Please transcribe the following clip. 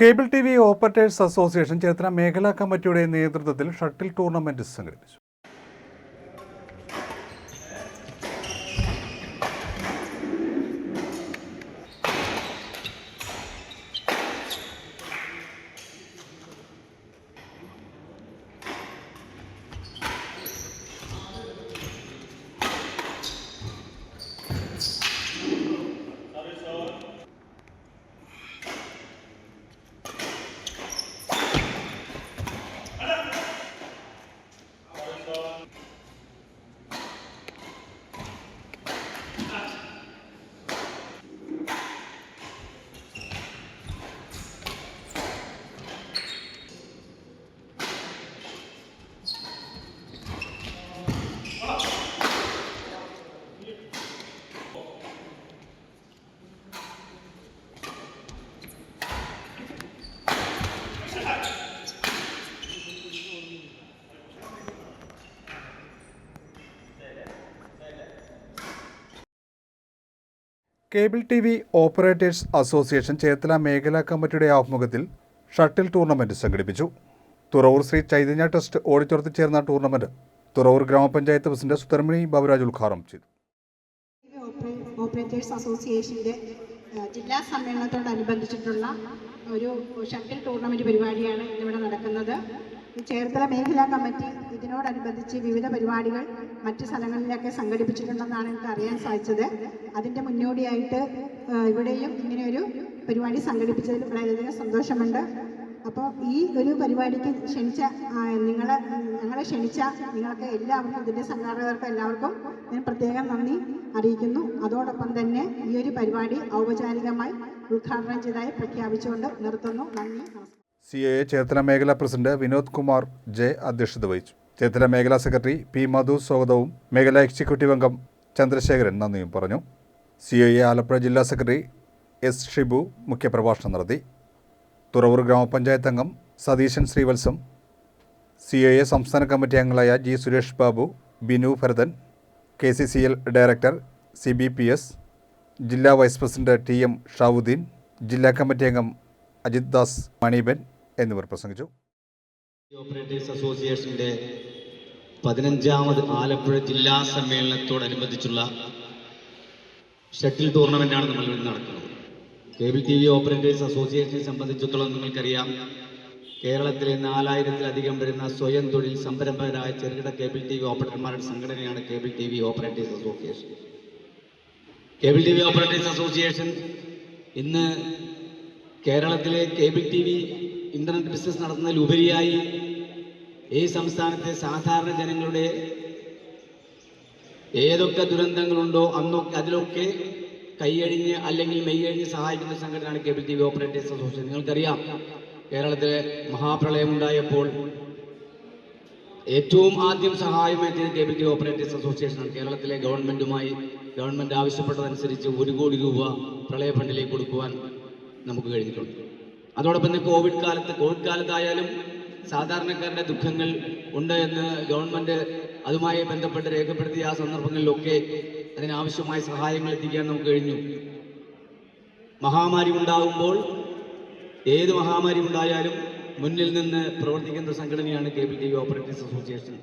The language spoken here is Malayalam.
Cable T V operators association Cherthala മേഖലാ കമ്മിറ്റിയുടെ നേതൃത്വത്തിൽ ഷട്ടിൽ ടൂർണമെന്റ് സംഘടിപ്പിച്ചു. Cable T V operators association Cherthala മേഖലാ കമ്മിറ്റിയുടെ ആഭിമുഖ്യത്തിൽ ഷട്ടിൽ ടൂർണമെന്റ് സംഘടിപ്പിച്ചു. തുറവൂർ ശ്രീ ചൈതന്യ ട്രസ്റ്റ് ഓഡിറ്റോറിയത്തിൽ ചേർന്ന ടൂർണമെന്റ് തുറവൂർ ഗ്രാമപഞ്ചായത്ത് പ്രസിഡന്റ് സുധർമിണി ബാബുരാജ് ഉദ്ഘാടനം ചെയ്തു. ഓപ്പറേ- ഓപ്പറേറ്റേഴ്സ് അസോസിയേഷന്റെ ഏഹ്, ജില്ലാ സമ്മേളനത്തോടനുബന്ധിച്ചിട്ടുള്ള ഒരു ഷട്ടിൽ ടൂർണമെന്റ് പരിപാടിയാണ് ഇന്നിവിടെ നടക്കുന്നത്. ചേർത്തല മേഖലാ കമ്മിറ്റി ഇതിനോടനുബന്ധിച്ച് വിവിധ പരിപാടികൾ മറ്റ് സ്ഥലങ്ങളിലൊക്കെ സംഘടിപ്പിച്ചിട്ടുണ്ടെന്നാണ് എനിക്ക് അറിയാൻ സാധിച്ചത്. അതിന്റെ മുന്നോടിയായിട്ട് ഇവിടെയും ഇങ്ങനെയൊരു പരിപാടി സംഘടിപ്പിച്ചതിൽ വളരെയധികം സന്തോഷമുണ്ട്. അപ്പോൾ ഈ ഒരു പരിപാടിക്ക് ക്ഷണിച്ച നിങ്ങളെ ഞങ്ങളെ ക്ഷണിച്ച നിങ്ങൾക്ക് എല്ലാവർക്കും ഇതിന്റെ സംഘാടകർക്കും എല്ലാവർക്കും ഞാൻ പ്രത്യേകം നന്ദി അറിയിക്കുന്നു. അതോടൊപ്പം തന്നെ ഈ ഒരു പരിപാടി ഔപചാരികമായി ഉദ്ഘാടനം ചെയ്തതായി പ്രഖ്യാപിച്ചുകൊണ്ട് നിർത്തുന്നു. നന്ദി സി എ ചേർത്തല മേഖലാ പ്രസിഡന്റ് വിനോദ് കുമാർ ജെ അധ്യക്ഷത വഹിച്ചു. ചേർത്തല മേഖലാ സെക്രട്ടറി പി മധു സ്വാഗതവും മേഖലാ എക്സിക്യൂട്ടീവ് അംഗം ചന്ദ്രശേഖരൻ നന്ദിയും പറഞ്ഞു. സി എ ആലപ്പുഴ ജില്ലാ സെക്രട്ടറി എസ് ഷിബു മുഖ്യപ്രഭാഷണം നടത്തി. തുറവൂർ ഗ്രാമപഞ്ചായത്ത് അംഗം Satheeshan Srivatsam C I A സംസ്ഥാന കമ്മിറ്റി അംഗങ്ങളായ G Suresh Babu Binu Bharathan K C C L director C B P S ജില്ലാ vice president T M Shavuddeen ജില്ലാ കമ്മിറ്റി അംഗം അജിത് ദാസ് മണിബൻ എന്നിവർ പ്രസംഗിച്ചു. ഓപ്പറേറ്റേഴ്സ് അസോസിയേഷന്റെ പതിനഞ്ചാമത് ആലപ്പുഴ ജില്ലാ സമ്മേളനത്തോടനുബന്ധിച്ചുള്ള ഷട്ടിൽ ടൂർണമെന്റാണ് നമ്മൾ നടക്കുന്നത്. കേബിൾ ടി വി ഓപ്പറേറ്റേഴ്സ് അസോസിയേഷനെ സംബന്ധിച്ചിടത്തോളം നിങ്ങൾക്കറിയാം കേരളത്തിലെ നാലായിരത്തിലധികം വരുന്ന സ്വയം തൊഴിൽ സംരംഭകരായ ചെറുകിട കേബിൾ ടി വി ഓപ്പറേറ്റർമാരുടെ സംഘടനയാണ് cable T V operators association. Cable T V operators association ഇന്ന് കേരളത്തിലെ cable T V internet business നടത്തുന്നതിലുപരിയായി ഈ സംസ്ഥാനത്തെ സാധാരണ ജനങ്ങളുടെ ഏതൊക്കെ ദുരന്തങ്ങളുണ്ടോ അന്നൊക്കെ അതിലൊക്കെ കൈയഴിഞ്ഞ് അല്ലെങ്കിൽ മെയ്യഴിഞ്ഞ് സഹായിക്കുന്ന സംഘടനയാണ് cable T V operators association. നിങ്ങൾക്കറിയാം കേരളത്തിലെ മഹാപ്രളയം ഉണ്ടായപ്പോൾ ഏറ്റവും ആദ്യം സഹായം എത്തിയത് കേബിൾ ടി വി ഓപ്പറേറ്റേഴ്സ് അസോസിയേഷനാണ്. കേരളത്തിലെ ഗവൺമെന്റുമായി ഗവൺമെന്റ് ആവശ്യപ്പെട്ടതനുസരിച്ച് ഒരു കോടി രൂപ പ്രളയ ഫണ്ടിലേക്ക് കൊടുക്കുവാൻ നമുക്ക് കഴിഞ്ഞിട്ടുണ്ട്. അതോടൊപ്പം തന്നെ കോവിഡ് കാലത്ത് കോവിഡ് കാലത്തായാലും സാധാരണക്കാരുടെ ദുഃഖങ്ങൾ ഉണ്ട് എന്ന് ഗവൺമെന്റ് അതുമായി ബന്ധപ്പെട്ട് രേഖപ്പെടുത്തിയ ആ സന്ദർഭങ്ങളിലൊക്കെ അതിനാവശ്യമായ സഹായങ്ങൾ എത്തിക്കാൻ നമുക്ക് കഴിഞ്ഞു. മഹാമാരി ഉണ്ടാകുമ്പോൾ ഏത് മഹാമാരി ഉണ്ടായാലും മുന്നിൽ നിന്ന് പ്രവർത്തിക്കുന്ന സംഘടനയാണ് cable T V operators association.